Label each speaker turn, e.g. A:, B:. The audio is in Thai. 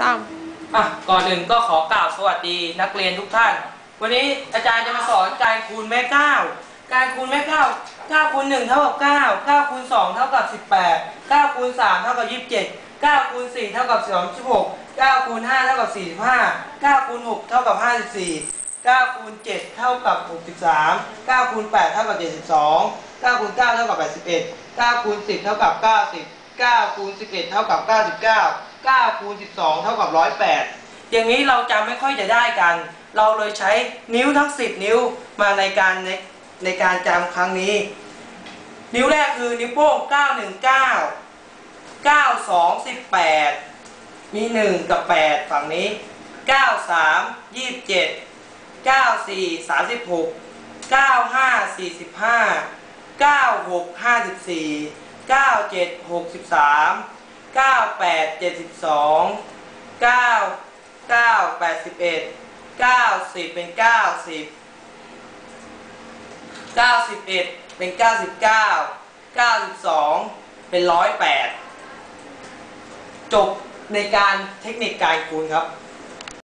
A: สาม
B: อะก่อนอื่นก็ขอกล่าวสวัสดีนักเรียนทุกท่าน วันนี้อาจารย์จะมาสอนการคูณแม่เก้าการคูณแม่เก้าเก้าคูณหนึ่งเท่ากับเก้าเก้าคูณสองเท่ากับสิบแปดเก้าคูณสามเท่ากับยี่สิบเจ็ดเก้าคูณสี่เท่ากับสามสิบหกเก้าคูณห้าเท่ากับสี่สิบห้าเก้าคูณหกเท่ากับห้าสิบสี่เก้าคูณเจ็ดเท่ากับหกสิบสามเก้าคูณแปดเท่ากับเจ็ดสิบสองเก้าคูณเก้าเท่ากับแปดสิบเอ็ดเก้าคูณสิบเท่ากับเก้าสิบเก้าคูณสิบเอ็ดเท่ากับเก้าสิบเก้า เก้าคูณสิบสองเท่ากับร้อยแปดอย่างนี้เราจำไม่ค่อยจะได้กัน เราเลยใช้นิ้วทั้ง 10 นิ้วมาในการในในการจำครั้งนี้ นิ้วแรกคือนิ้วโป้ง 919 92 18 มี 1 กับ 8 ฝั่งนี้ 93 27 94 36 95 45 96 54 97 63 98 72 9 9 81 90 เป็น 90 91 เป็น 99 92 เป็น 108 จบในการเทคนิคการคูณครับ